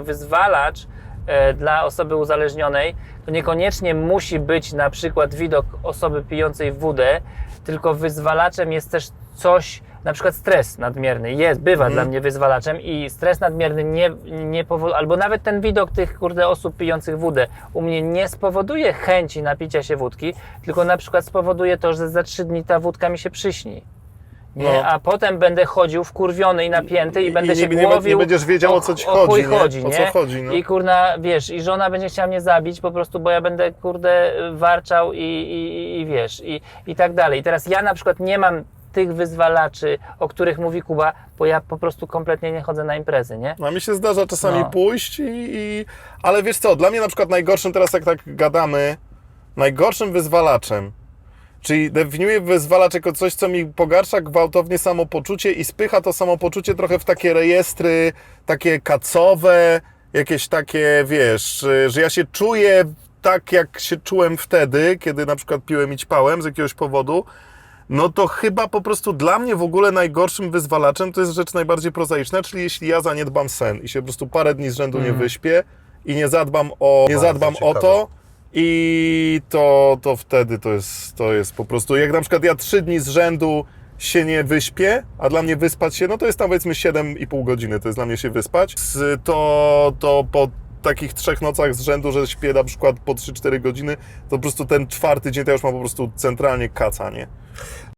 Wyzwalacz e, dla osoby uzależnionej to niekoniecznie musi być na przykład widok osoby pijącej wódę, tylko wyzwalaczem jest też coś, na przykład stres nadmierny. Jest, bywa Mhm. dla mnie wyzwalaczem i stres nadmierny nie, nie powoduje, albo nawet ten widok tych kurde osób pijących wódę u mnie nie spowoduje chęci napicia się wódki, tylko na przykład spowoduje to, że za trzy dni ta wódka mi się przyśni. Nie? No. A potem będę chodził wkurwiony i napięty i, I- będę i się nie- nie- nie głowił. będziesz wiedział, o co ci o chodzi, nie? chodzi, O co chodzi, no. I kurna, wiesz, i żona będzie chciała mnie zabić po prostu, bo ja będę, kurde, warczał i, i, i wiesz, i, i tak dalej. I teraz ja na przykład nie mam tych wyzwalaczy, o których mówi Kuba, bo ja po prostu kompletnie nie chodzę na imprezy, nie? No, a mi się zdarza czasami No. pójść i, i... Ale wiesz co, dla mnie na przykład najgorszym, teraz jak tak gadamy, najgorszym wyzwalaczem, czyli definiuję wyzwalacz jako coś, co mi pogarsza gwałtownie samopoczucie i spycha to samopoczucie trochę w takie rejestry, takie kacowe, jakieś takie, wiesz, że ja się czuję tak, jak się czułem wtedy, kiedy na przykład piłem i ćpałem z jakiegoś powodu, no to chyba po prostu dla mnie w ogóle najgorszym wyzwalaczem to jest rzecz najbardziej prozaiczna, czyli jeśli ja zaniedbam sen i się po prostu parę dni z rzędu nie wyśpię i nie zadbam o, nie Bardzo zadbam o to i to, to wtedy to jest, to jest po prostu, jak na przykład ja trzy dni z rzędu się nie wyśpię, a dla mnie wyspać się, no to jest tam powiedzmy 7,5 godziny, to jest dla mnie się wyspać, to, to po takich trzech nocach z rzędu, że śpię na przykład po 3-4 godziny, to po prostu ten czwarty dzień to ja już mam po prostu centralnie kaca, nie?